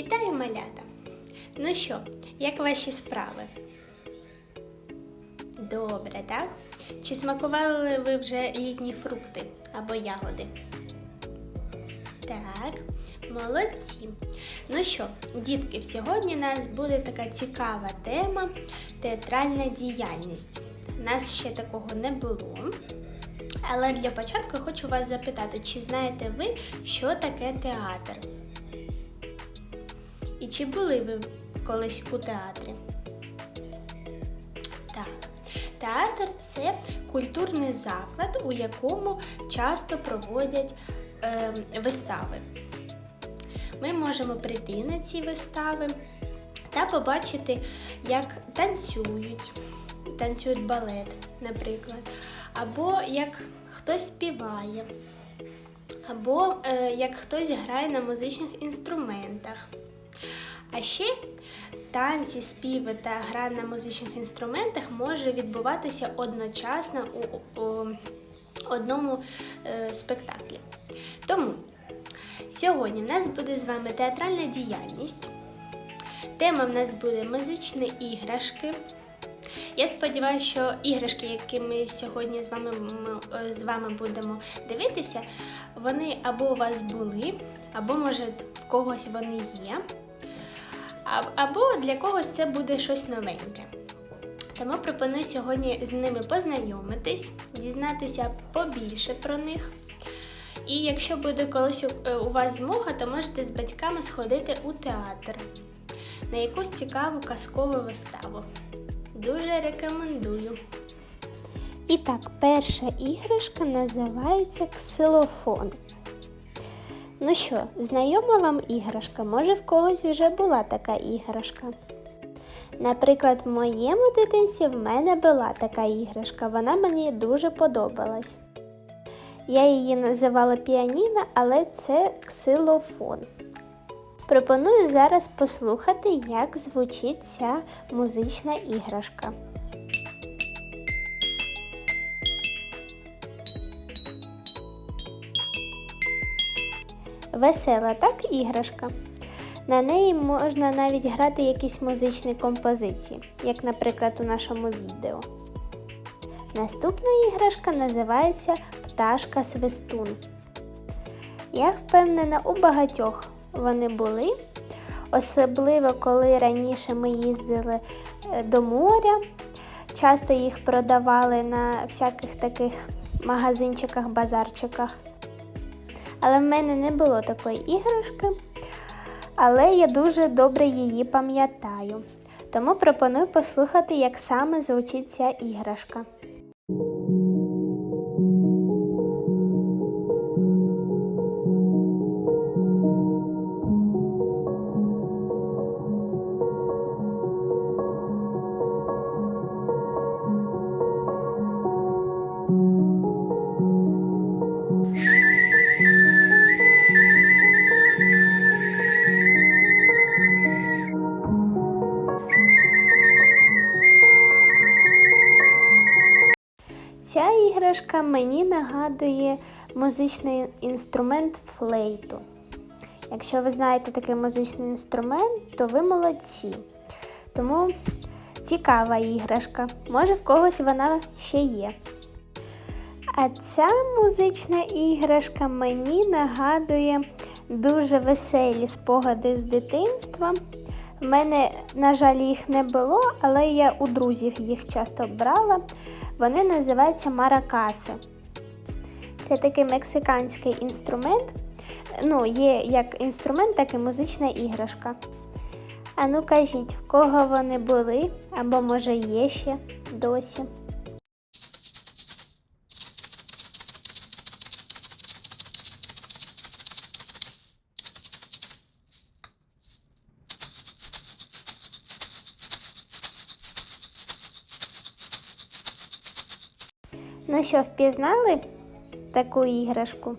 Вітаю малята! Ну що, як ваші справи? Добре, так? Чи смакували ви вже літні фрукти або ягоди? Так, молодці. Ну що, дітки, сьогодні у нас буде така цікава тема театральна діяльність. Нас ще такого не було. Але для початку хочу вас запитати, чи знаєте ви, що таке театр? Чи були ви колись у театрі? Так. Театр це культурний заклад, у якому часто проводять е, вистави. Ми можемо прийти на ці вистави та побачити, як танцюють, танцюють балет, наприклад, або як хтось співає, або е, як хтось грає на музичних інструментах. А ще танці, співи та гра на музичних інструментах може відбуватися одночасно у, у одному е, спектаклі. Тому сьогодні в нас буде з вами театральна діяльність. Тема в нас буде музичні іграшки. Я сподіваюся, що іграшки, які ми сьогодні з вами, ми, е, з вами будемо дивитися, вони або у вас були, або, може, в когось вони є. Або для когось це буде щось новеньке. Тому пропоную сьогодні з ними познайомитись, дізнатися побільше про них. І якщо буде колись е, у вас змога, то можете з батьками сходити у театр на якусь цікаву казкову виставу. Дуже рекомендую. І так, перша іграшка називається ксилофон. Ну що, знайома вам іграшка? Може в когось вже була така іграшка? Наприклад, в моєму дитинстві в мене була така іграшка, вона мені дуже подобалась. Я її називала піаніно, але це ксилофон. Пропоную зараз послухати, як звучить ця музична іграшка. Весела, так, іграшка? На неї можна навіть грати якісь музичні композиції, як, наприклад, у нашому відео. Наступна іграшка називається Пташка Свистун. Я впевнена, у багатьох вони були, особливо коли раніше ми їздили е, до моря. Часто їх продавали на всяких таких магазинчиках, базарчиках. Але в мене не було такої іграшки, але я дуже добре її пам'ятаю. Тому пропоную послухати, як саме звучить ця іграшка. Ця іграшка мені нагадує музичний інструмент флейту. Якщо ви знаєте такий музичний інструмент, то ви молодці. Тому цікава іграшка. Може в когось вона ще є. А ця музична іграшка мені нагадує дуже веселі спогади з дитинства. В мене, на жаль, їх не було, але я у друзів їх часто брала. Вони називаються маракаси. Це такий мексиканський інструмент. Ну, є як інструмент, так і музична іграшка. А ну кажіть, в кого вони були, або може є ще досі. Ну що, впізнали таку іграшку?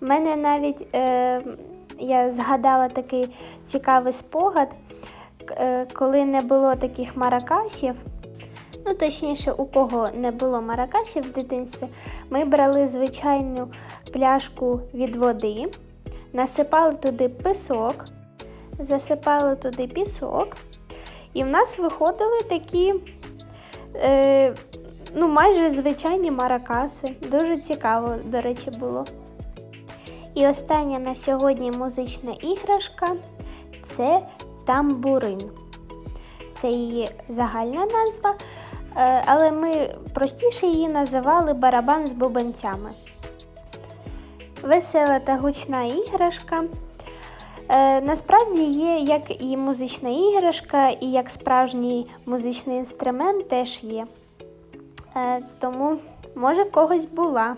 У мене навіть е, я згадала такий цікавий спогад, е, коли не було таких маракасів. Ну, точніше, у кого не було маракасів в дитинстві, ми брали звичайну пляшку від води, насипали туди пісок, засипали туди пісок, і в нас виходили такі е, ну, майже звичайні маракаси. Дуже цікаво, до речі, було. І остання на сьогодні музична іграшка це тамбурин. Це її загальна назва, е, але ми простіше її називали барабан з бубенцями. Весела та гучна іграшка. Е, насправді є як і музична іграшка, і як справжній музичний інструмент теж є. Е, тому, може, в когось була.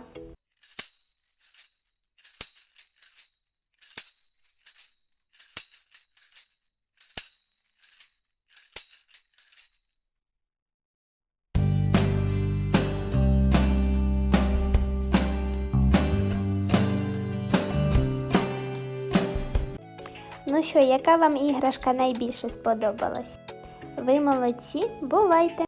Ну що, яка вам іграшка найбільше сподобалась? Ви молодці, бувайте!